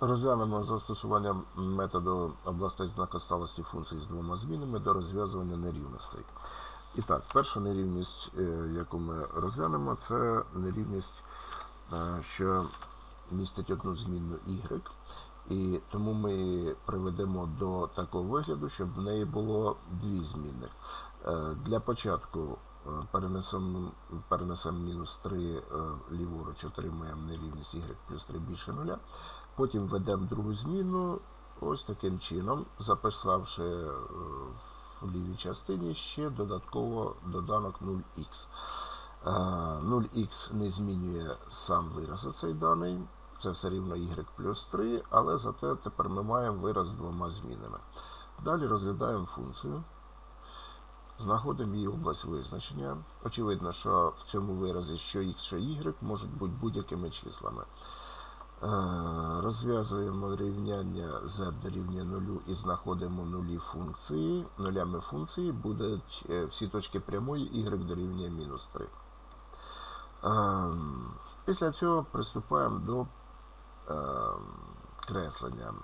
Розглянемо застосування методу областей знакосталості функцій з двома змінами до розв'язування нерівностей. І так, перша нерівність, е, яку ми розглянемо, це нерівність, е, що містить одну змінну y. І тому ми приведемо до такого вигляду, щоб в неї було дві змінних. Е, Для початку перенесемо, перенесемо мінус 3 е, ліворуч, отримаємо нерівність y плюс 3 більше нуля. Потім введемо другу зміну ось таким чином, записавши е, в лівій частині ще додатково доданок 0х. Е, 0х не змінює сам вираз оцей даний, це все рівно y плюс 3, але зате тепер ми маємо вираз з двома змінами. Далі розглядаємо функцію. Знаходимо її область визначення. Очевидно, що в цьому виразі що x, що y можуть бути будь-якими числами. Е, Розв'язуємо рівняння z дорівнює нулю і знаходимо нулі функції. Нулями функції будуть е, всі точки прямої y дорівнює мінус 3. Ем, Після цього приступаємо до креслення.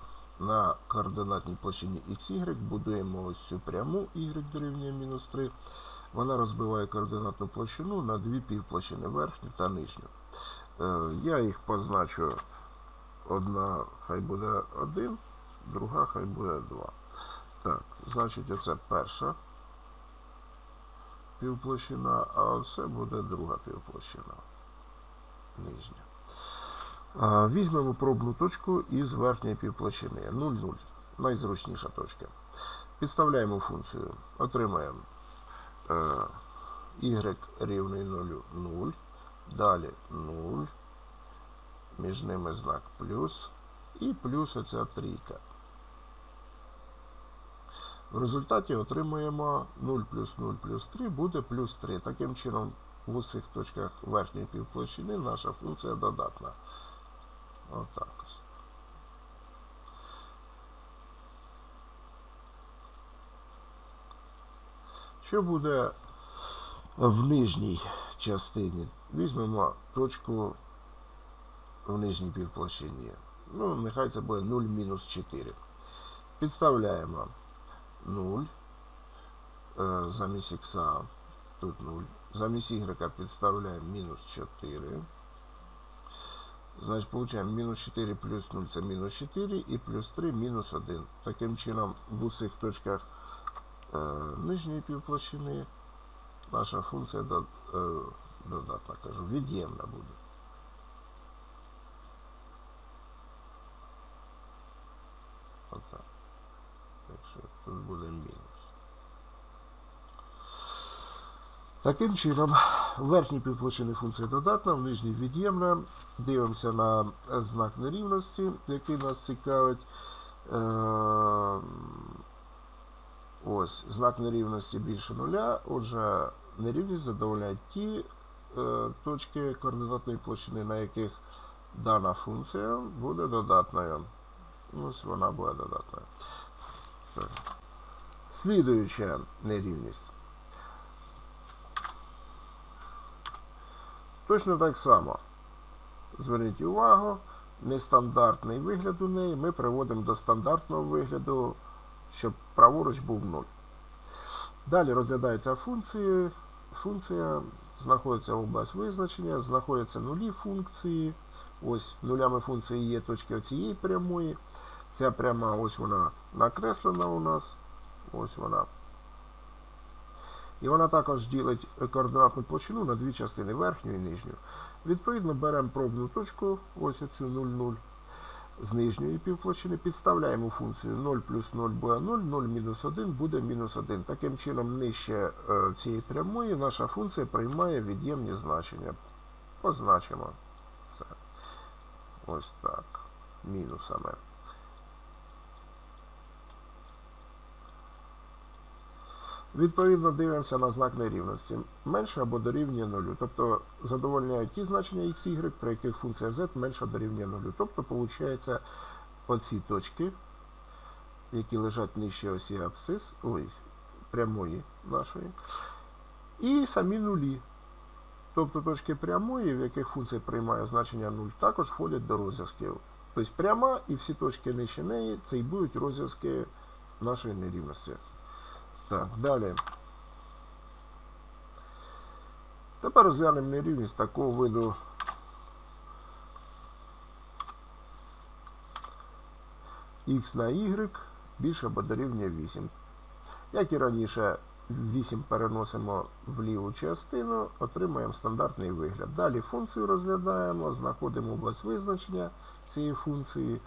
На координатній площині XY будуємо ось цю пряму y дорівнює мінус 3. Вона розбиває координатну площину на дві півплощини верхню та нижню. Е, Я їх позначу. Одна хай буде 1, друга хай буде 2. Так, значить, оце перша півплощина, а оце буде друга півплощина. Нижня. А, Візьмемо пробну точку із верхньої півплощини 0,0. Найзручніша точка. Підставляємо функцію. Отримаємо е, y рівний 0, 0. Далі 0. Між ними знак плюс. І плюс оця трійка. В результаті отримуємо 0 плюс 0 плюс 3 буде плюс 3. Таким чином, в усіх точках верхньої півплощини наша функція додатна. Отак ось. Що буде в нижній частині? Візьмемо точку в нижній півплощині. Ну, нехай це буде 0 мінус 4. Підставляємо 0 е, замість х тут 0. Замість y підставляємо мінус 4. Значить, получаємо мінус 4 плюс 0 це мінус 4 і плюс 3 мінус 1. Таким чином, в усіх точках е, нижньої півплощини наша функція е, додатна, кажу, від'ємна буде. Отак. Так що тут буде мінус. Таким чином, в верхній півплощині функція додатна, в нижній від'ємна. Дивимося на знак нерівності, який нас цікавить. Е, Ось, знак нерівності більше нуля. Отже, нерівність задовольняє ті е, точки координатної площини, на яких дана функція буде додатною. Ось вона буде додатною. Слідуюча нерівність. Точно так само. Зверніть увагу, нестандартний вигляд у неї ми приводимо до стандартного вигляду, щоб праворуч був 0. Далі розглядається функції. Функція знаходиться область визначення, знаходяться нулі функції. Ось нулями функції є точки оцієї прямої. Ця пряма ось вона накреслена у нас. Ось вона. І вона також ділить координатну площину на дві частини верхню і нижню. Відповідно, беремо пробну точку, ось оцю 0,0 з нижньої півплощини, підставляємо функцію 0 плюс 0 буде 0, 0 мінус 1 буде мінус 1. Таким чином, нижче е, цієї прямої наша функція приймає від'ємні значення. Позначимо це. Ось так. Мінусами. Відповідно, дивимося на знак нерівності. Менше або дорівнює нулю. Тобто задовольняють ті значення x, y, при яких функція z менша дорівнює нулю. Тобто, виходить, оці точки, які лежать нижче осі абсцис, ой, прямої нашої, і самі нулі. Тобто точки прямої, в яких функція приймає значення 0, також входять до розв'язків. Тобто пряма і всі точки нижче неї це і будуть розв'язки нашої нерівності. Так, далі. Тепер розглянемо нерівність такого виду. Х на y більше або дорівнює 8. Як і раніше, 8 переносимо в ліву частину, отримуємо стандартний вигляд. Далі функцію розглядаємо, знаходимо область визначення цієї функції,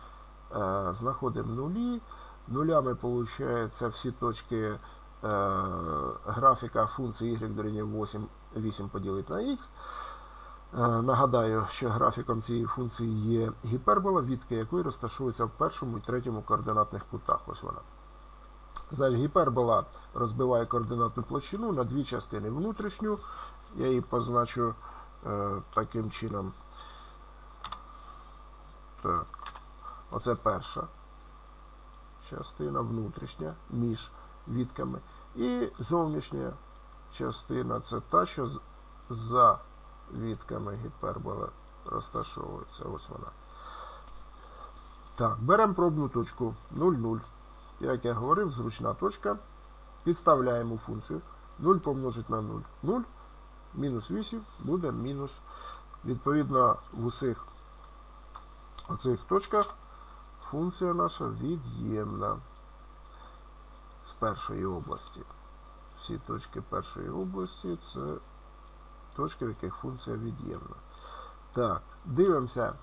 е, знаходимо нулі. Нулями виходить всі точки графіка функції y дорівнює 8, 8 поділити на x. Е, Нагадаю, що графіком цієї функції є гіпербола, відки якої розташовується в першому і третьому координатних кутах. Ось вона. Значить, гіпербола розбиває координатну площину на дві частини. Внутрішню, я її позначу е, таким чином. Так. Оце перша частина внутрішня між відками. І зовнішня частина це та, що за відками гіпербола розташовується. Ось вона. Так, беремо пробну точку 0,0. Як я говорив, зручна точка. Підставляємо функцію. 0 помножить на 0. 0 мінус 8 буде мінус. Відповідно, в усіх оцих точках функція наша від'ємна з першої області. Всі точки першої області це точки, в яких функція від'ємна. Так, дивимося.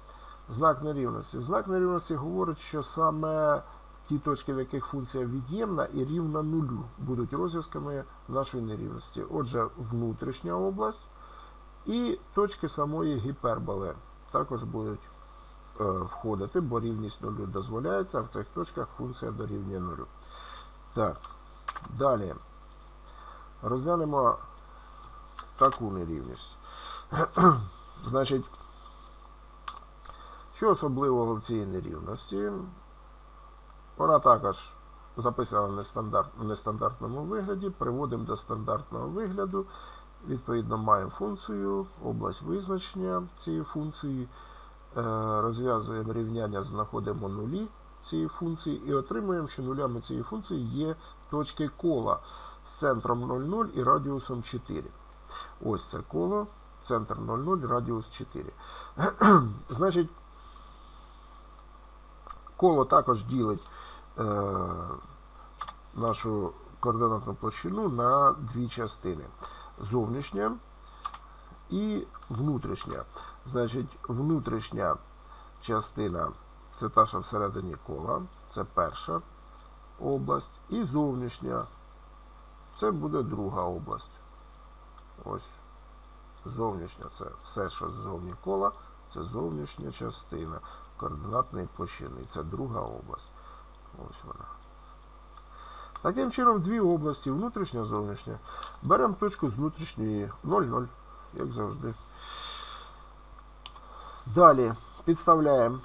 Знак нерівності. Знак нерівності говорить, що саме ті точки, в яких функція від'ємна і рівна нулю, будуть розв'язками нашої нерівності. Отже, внутрішня область і точки самої гіперболи також будуть е, входити, бо рівність нулю дозволяється, а в цих точках функція дорівнює нулю. Так, далі розглянемо таку нерівність. Значить, що особливого в цій нерівності? Вона також записана в нестандарт, нестандартному вигляді, приводимо до стандартного вигляду. Відповідно, маємо функцію, область визначення цієї функції, е, розв'язуємо рівняння, знаходимо нулі цієї функції і отримуємо, що нулями цієї функції є точки кола з центром 0,0 і радіусом 4. Ось це коло, центр 0,0, радіус 4. Значить, коло також ділить е, нашу координатну площину на дві частини. Зовнішня і внутрішня. Значить, внутрішня частина це та, що всередині кола, це перша область. І зовнішня це буде друга область. Ось. Зовнішня це все, що ззовні кола, це зовнішня частина координатної площини. Це друга область. Ось вона. Таким чином, дві області, внутрішня, зовнішня. Беремо точку з внутрішньої 0,0, як завжди. Далі підставляємо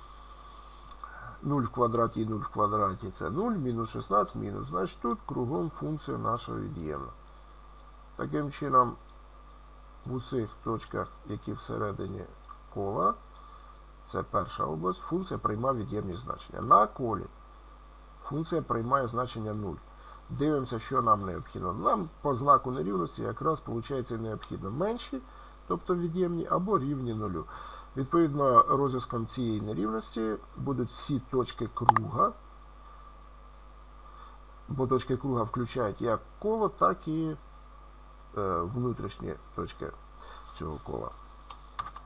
0 в квадраті і 0 в квадраті це 0, мінус 16, мінус. Значить тут кругом функція наша від'ємна. Таким чином, в усіх точках, які всередині кола, це перша область, функція приймає від'ємні значення. На колі функція приймає значення 0. Дивимося, що нам необхідно. Нам по знаку нерівності якраз виходить необхідно менші, тобто від'ємні, або рівні нулю. Відповідно, розв'язком цієї нерівності будуть всі точки круга, бо точки круга включають як коло, так і е, внутрішні точки цього кола.